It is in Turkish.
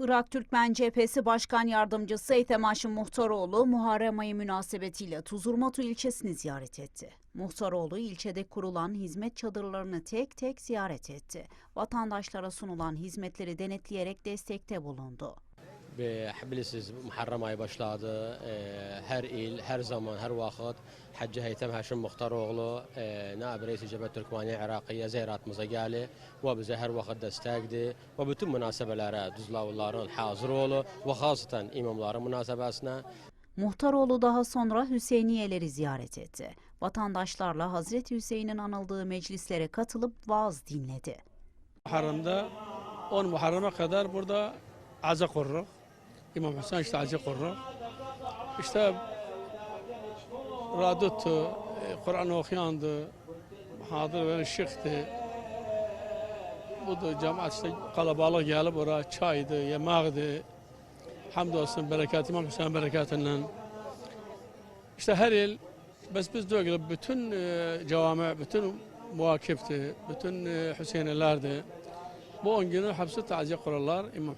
Irak Türkmen Cephesi Başkan Yardımcısı Haşim Muhtaroğlu Muharrem ayı münasebetiyle Tuzurmatu ilçesini ziyaret etti. Muhtaroğlu ilçede kurulan hizmet çadırlarını tek tek ziyaret etti. Vatandaşlara sunulan hizmetleri denetleyerek destekte bulundu. Bilirsiniz Muharrem ayı başladı. Ee, Her il, her zaman, her vakit Hacı Heytem Haşim Muhtaroğlu e, Naib Reis Cebhet Türkmeniye Irakiye ziyaretimize geldi ve bize her vakit destekti ve bütün münasebelere düzlavların hazır olu ve hasıten imamların münasebesine Muhtaroğlu daha sonra Hüseyniyeleri ziyaret etti. Vatandaşlarla Hazreti Hüseyin'in anıldığı meclislere katılıp vaaz dinledi. Muharrem'de 10 Muharrem'e kadar burada aza kurru. İmam Hüseyin işte aza kurru. İşte raduttu, e, Kur'an okuyandı, hadır ve şıktı. Bu da cemaat işte kalabalık gelip oraya çaydı, yemeğdi. Hamdolsun bereket, İmam Hüseyin bereketinden. İşte her yıl bes biz diyor bütün e, cevame, bütün muvakifti, bütün e, Hüseyinlerdi. Bu 10 günü hepsi taziye kurarlar. İmam